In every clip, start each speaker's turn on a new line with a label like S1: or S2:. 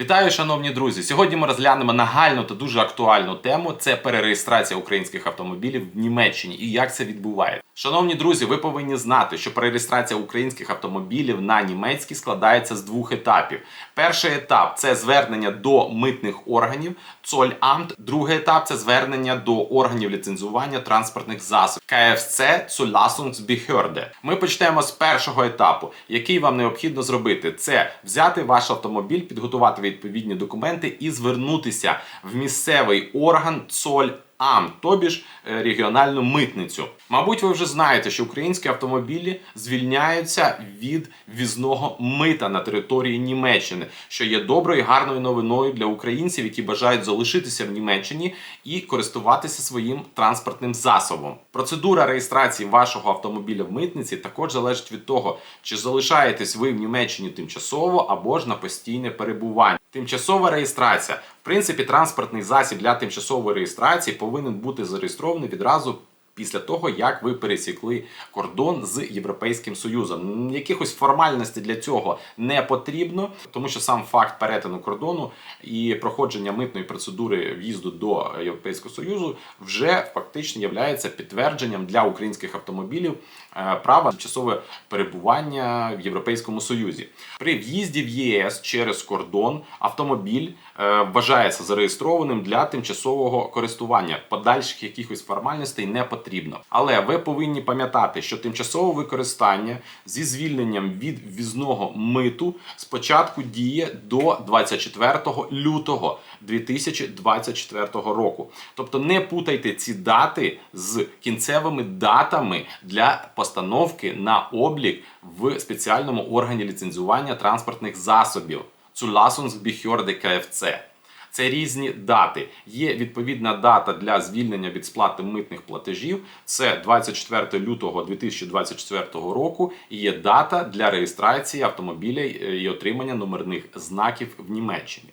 S1: Вітаю, шановні друзі! Сьогодні ми розглянемо нагальну та дуже актуальну тему: це перереєстрація українських автомобілів в Німеччині і як це відбувається. Шановні друзі, ви повинні знати, що перереєстрація українських автомобілів на німецькі складається з двох етапів. Перший етап це звернення до митних органів Zollamt. Другий етап це звернення до органів ліцензування транспортних засобів КФЦ Zulassungsbehörde. Ми почнемо з першого етапу, який вам необхідно зробити. Це взяти ваш автомобіль, підготувати відповідні документи і звернутися в місцевий орган Zoll АМ, тобі ж е, регіональну митницю. Мабуть, ви вже знаєте, що українські автомобілі звільняються від ввізного мита на території Німеччини, що є доброю і гарною новиною для українців, які бажають залишитися в Німеччині і користуватися своїм транспортним засобом. Процедура реєстрації вашого автомобіля в митниці також залежить від того, чи залишаєтесь ви в Німеччині тимчасово або ж на постійне перебування. Тимчасова реєстрація. Принципі, транспортний засіб для тимчасової реєстрації повинен бути зареєстрований відразу. Після того, як ви пересікли кордон з Європейським Союзом, якихось формальностей для цього не потрібно, тому що сам факт перетину кордону і проходження митної процедури в'їзду до Європейського Союзу вже фактично є підтвердженням для українських автомобілів е, права тимчасове перебування в Європейському Союзі. При в'їзді в ЄС через кордон автомобіль е, вважається зареєстрованим для тимчасового користування. Подальших якихось формальностей не потрібно. Але ви повинні пам'ятати, що тимчасове використання зі звільненням від ввізного миту спочатку діє до 24 лютого 2024 року. Тобто не путайте ці дати з кінцевими датами для постановки на облік в спеціальному органі ліцензування транспортних засобів Zulassungsbehörde KFC. Це різні дати. Є відповідна дата для звільнення від сплати митних платежів. Це 24 лютого 2024 року. І є дата для реєстрації автомобіля і отримання номерних знаків в Німеччині.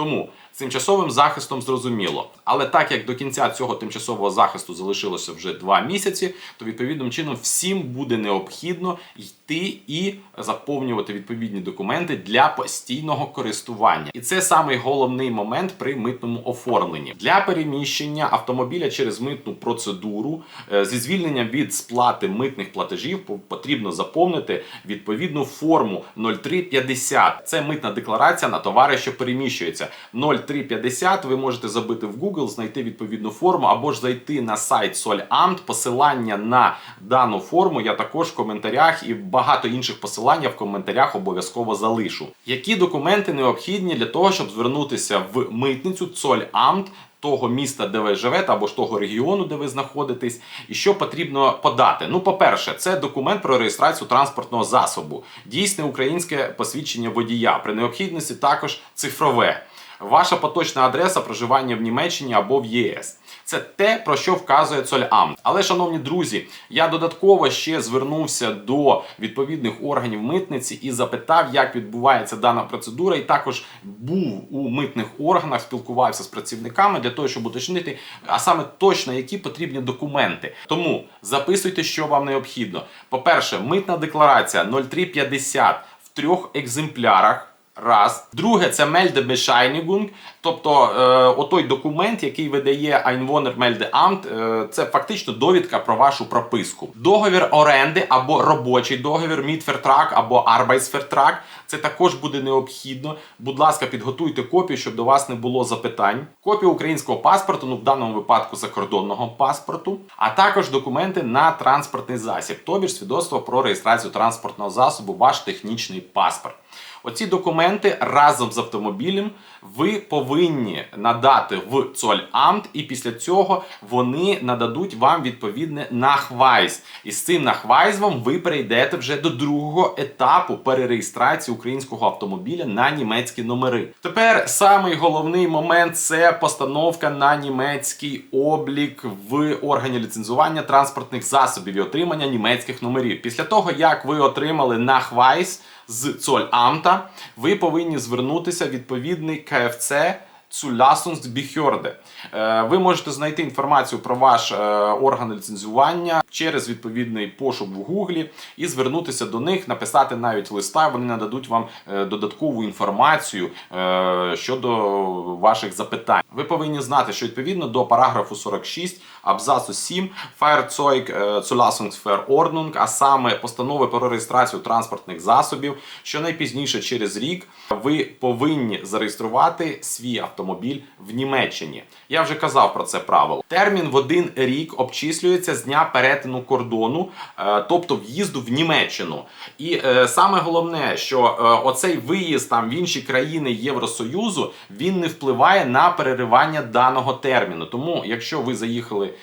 S1: Тому з тимчасовим захистом зрозуміло. Але так як до кінця цього тимчасового захисту залишилося вже два місяці, то відповідним чином всім буде необхідно йти і заповнювати відповідні документи для постійного користування. І це самий головний момент при митному оформленні для переміщення автомобіля через митну процедуру е, зі звільненням від сплати митних платежів потрібно заповнити відповідну форму 0350. Це митна декларація на товари, що переміщуються. 0350 ви можете забити в Google, знайти відповідну форму або ж зайти на сайт Solamt. Посилання на дану форму я також в коментарях і багато інших посилань я в коментарях обов'язково залишу. Які документи необхідні для того, щоб звернутися в митницю Zollamt того міста, де ви живете, або ж того регіону, де ви знаходитесь, і що потрібно подати. Ну, по-перше, це документ про реєстрацію транспортного засобу, дійсне українське посвідчення водія. При необхідності також цифрове. Ваша поточна адреса проживання в Німеччині або в ЄС. Це те, про що вказує Цольам. Але, шановні друзі, я додатково ще звернувся до відповідних органів митниці і запитав, як відбувається дана процедура, і також був у митних органах, спілкувався з працівниками для того, щоб уточнити, а саме точно які потрібні документи. Тому записуйте, що вам необхідно. По-перше, митна декларація 0350 в трьох екземплярах. Раз. Друге, це Meldebbescheinigung, тобто е, отой документ, який видає Einwohnermeldeamt, е, це фактично довідка про вашу прописку. Договір оренди або робочий договір, Mietvertrag або Arbeitsvertrag, це також буде необхідно. Будь ласка, підготуйте копію, щоб до вас не було запитань. Копію українського паспорту, ну в даному випадку закордонного паспорту, а також документи на транспортний засіб, тобі ж свідоцтво про реєстрацію транспортного засобу, ваш технічний паспорт. Оці документи разом з автомобілем ви повинні надати в Цольамт, і після цього вони нададуть вам відповідне нахвайз. І з цим нахвайзвом ви перейдете вже до другого етапу перереєстрації українського автомобіля на німецькі номери. Тепер самий головний момент це постановка на німецький облік в органі ліцензування транспортних засобів і отримання німецьких номерів. Після того, як ви отримали нахвайз, з Цольамта, ви повинні звернутися в відповідний КФЦ Zulassungsbehörde. Е, Ви можете знайти інформацію про ваш е, орган ліцензування через відповідний пошук в Гуглі і звернутися до них, написати навіть листа. Вони нададуть вам е, додаткову інформацію щодо ваших запитань. Ви повинні знати, що відповідно до параграфу 46 абзацу 7 Fahrzeug е, Zulassungsverordnung, а саме постанови про реєстрацію транспортних засобів, що найпізніше через рік ви повинні зареєструвати свій автомобіль в Німеччині. Я вже казав про це правило. Термін в один рік обчислюється з дня перетину кордону, е, тобто в'їзду в Німеччину. І е, саме головне, що е, оцей виїзд там в інші країни Євросоюзу він не впливає на переривання даного терміну. Тому, якщо ви заїхали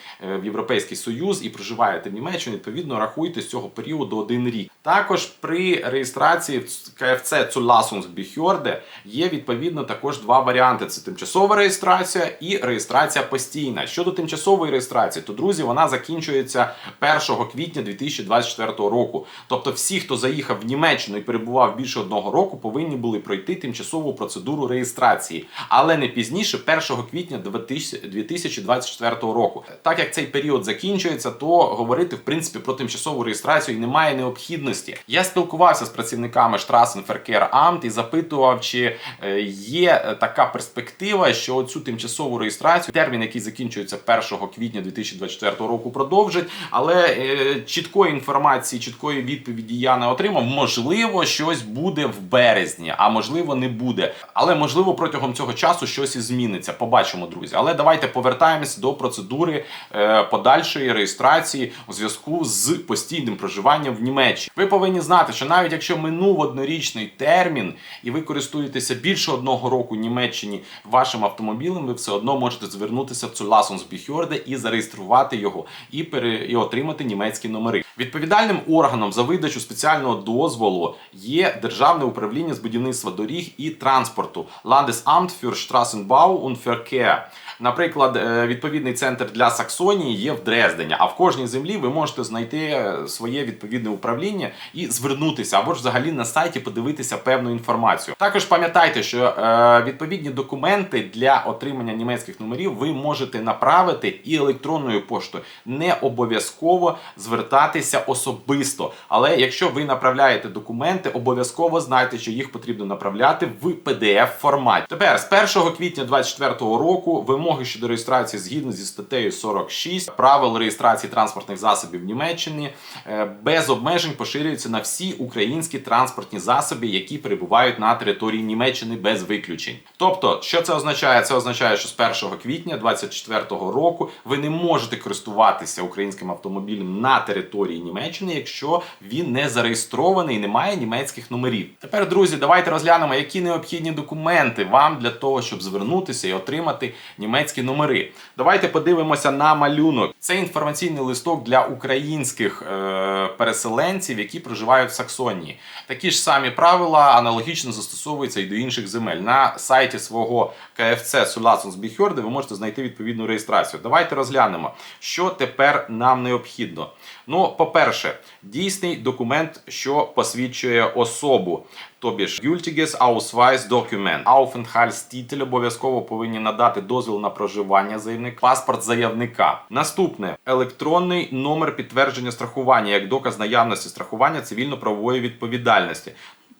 S1: в Європейський Союз і проживаєте в Німеччині, відповідно рахуйте з цього періоду один рік. Також при реєстрації в КФЦ Zulassungsbehörde є відповідно також два варіанти: це тимчасова реєстрація і реєстрація постійна. Щодо тимчасової реєстрації, то друзі, вона закінчується 1 квітня 2024 року. Тобто, всі, хто заїхав в Німеччину і перебував більше одного року, повинні були пройти тимчасову процедуру реєстрації, але не пізніше 1 квітня 2024 року. Так як цей період закінчується, то говорити в принципі про тимчасову реєстрацію немає необхідності. Я спілкувався з працівниками Straßenverkehr-Amt і запитував, чи е, є е, така перспектива, що цю тимчасову реєстрацію, термін, який закінчується 1 квітня 2024 року, продовжить. Але е, чіткої інформації, чіткої відповіді я не отримав. Можливо, щось буде в березні, а можливо, не буде. Але можливо, протягом цього часу щось і зміниться. Побачимо, друзі. Але давайте повертаємось до процедури е, подальшої реєстрації у зв'язку з постійним проживанням в Німеччині. Ви повинні знати, що навіть якщо минув однорічний термін і ви користуєтеся більше одного року в Німеччині вашим автомобілем, ви все одно можете звернутися в цю Zulassungsbehörde і зареєструвати його і, пере... і отримати німецькі номери. Відповідальним органом за видачу спеціального дозволу є Державне управління з будівництва доріг і транспорту Landesamt für Straßenbau und Verkehr. Наприклад, е, відповідний центр для Саксонії є в Дрездені, а в кожній землі ви можете знайти е, своє відповідне управління і звернутися або ж взагалі на сайті подивитися певну інформацію. Також пам'ятайте, що е, відповідні документи для отримання німецьких номерів ви можете направити і електронною поштою. Не обов'язково звертатися особисто. Але якщо ви направляєте документи, обов'язково знайте, що їх потрібно направляти в pdf форматі. Тепер з 1 квітня 2024 року вимоги щодо реєстрації згідно зі статтею 46 правил реєстрації транспортних засобів в Німеччині е, без обмежень поширюються на всі українські транспортні засоби, які перебувають на території Німеччини без виключень. Тобто, що це означає? Це означає, що з 1 квітня 2024 року ви не можете користуватися українським автомобілем на території Німеччини, якщо він не зареєстрований і не має німецьких номерів. Тепер, друзі, давайте розглянемо, які необхідні документи вам для того, щоб звернутися і отримати німецькі номери. Давайте подивимося на малюнок. Це інформаційний листок для українських е, переселенців, які проживають в Саксонії. Такі ж самі правила аналогічно застосовуються і до інших земель. На сайті свого КФЦ Zulassungsbehörde ви можете знайти відповідну реєстрацію. Давайте розглянемо, що тепер нам необхідно. Ну, по-перше, дійсний документ, що посвідчує особу. Тобі ж gültiges Ausweis Document. Aufenthaltstitel обов'язково повинні надати дозвіл на проживання заявника, паспорт заявника. Наступне електронний номер підтвердження страхування як доказ наявності страхування цивільно-правової відповідальності.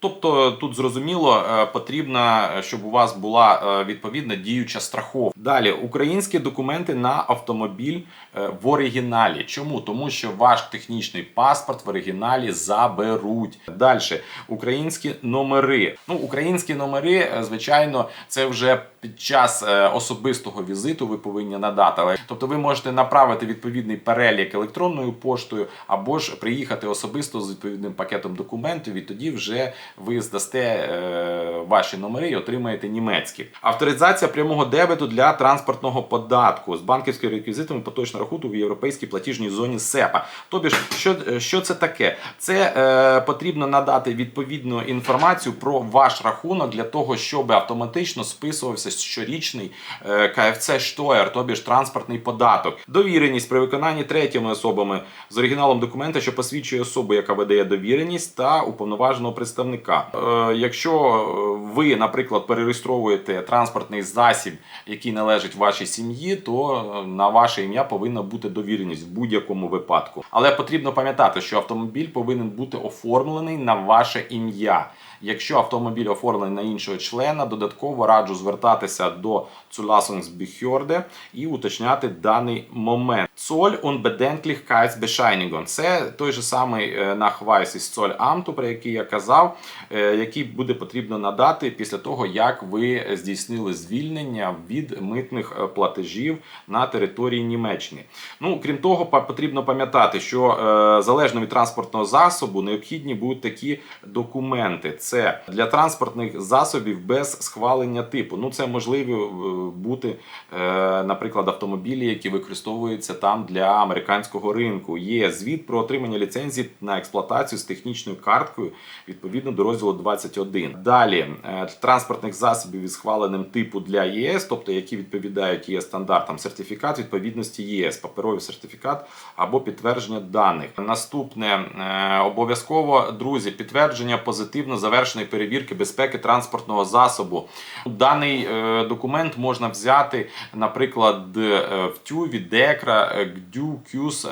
S1: Тобто тут зрозуміло е, потрібно, щоб у вас була е, відповідна діюча страховка. Далі українські документи на автомобіль е, в оригіналі. Чому? Тому що ваш технічний паспорт в оригіналі заберуть. Далі українські номери. Ну, українські номери, е, звичайно, це вже під час е, особистого візиту ви повинні надати. Тобто, ви можете направити відповідний перелік електронною поштою, або ж приїхати особисто з відповідним пакетом документів, і тоді вже ви здасте е, ваші номери і отримаєте німецькі. Авторизація прямого дебету для транспортного податку з банківськими реквізитами поточного рахунку в європейській платіжній зоні СЕПА. Тобі ж, що, що це таке? Це е, потрібно надати відповідну інформацію про ваш рахунок для того, щоб автоматично списувався щорічний е, КФЦ Штоєр, тобі ж транспортний податок. Довіреність при виконанні третіми особами з оригіналом документа, що посвідчує особу, яка видає довіреність, та уповноваженого представника. Виробника. Е, Якщо е, ви, наприклад, перереєстровуєте транспортний засіб, який належить вашій сім'ї, то е, на ваше ім'я повинна бути довіреність в будь-якому випадку. Але потрібно пам'ятати, що автомобіль повинен бути оформлений на ваше ім'я. Якщо автомобіль оформлений на іншого члена, додатково раджу звертатися до Zulassungsbehörde і уточняти даний момент. Zoll Unbedenklichkeitsbescheinigung – це той же самий Nachweis із Zollamt, про який я казав, який буде потрібно надати після того, як ви здійснили звільнення від митних е, платежів на території Німеччини. Ну, крім того, потрібно пам'ятати, що е, залежно від транспортного засобу необхідні будуть такі документи. Це для транспортних засобів без схвалення типу. Ну, це можливі е, бути, е, наприклад, автомобілі, які використовуються там для американського ринку. Є звіт про отримання ліцензії на експлуатацію з технічною карткою відповідно до розділу 21. Далі е, транспортних засобів із схваленим типу для ЄС, тобто які відповідають ЄС стандартам, сертифікат відповідності ЄС, паперовий сертифікат або підтвердження даних. Наступне е, обов'язково, друзі, підтвердження позитивно завершеної перевірки безпеки транспортного засобу. Даний е, документ можна взяти, наприклад, в ТЮВі, ДЕКРА, ГДЮ, КЮС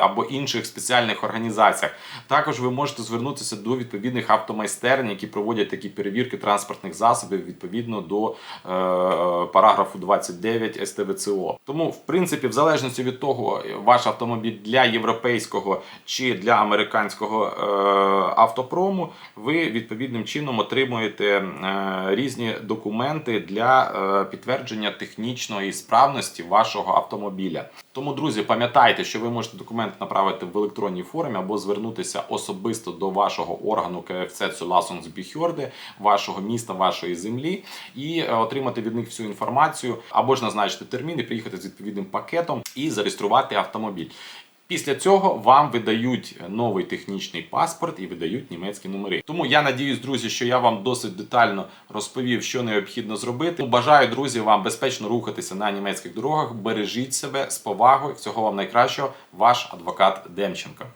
S1: або інших спеціальних організаціях. Також ви можете звернутися до відповідних автомайстерень, які проводять такі перевірки транспортних засобів відповідно до е, параграфу 29 СТВЦО. Тому, в принципі, в залежності від того, ваш автомобіль для європейського чи для американського е, автопрому, ви відповідним чином отримуєте е, різні документи для е, підтвердження технічної справності вашого автомобіля. Тому, друзі, пам'ятайте, що ви можете документ направити в електронній формі або звернутися особисто до вашого органу КФЦ Zulassungsbehörde, вашого міста, вашої землі, і е, отримати від них всю інформацію, або ж назначити термін і приїхати з відповідним пакетом і зареєструвати автомобіль. Після цього вам видають новий технічний паспорт і видають німецькі номери. Тому я надіюсь, друзі, що я вам досить детально розповів, що необхідно зробити. Бажаю, друзі, вам безпечно рухатися на німецьких дорогах. Бережіть себе з повагою. Всього вам найкращого. Ваш адвокат Демченко.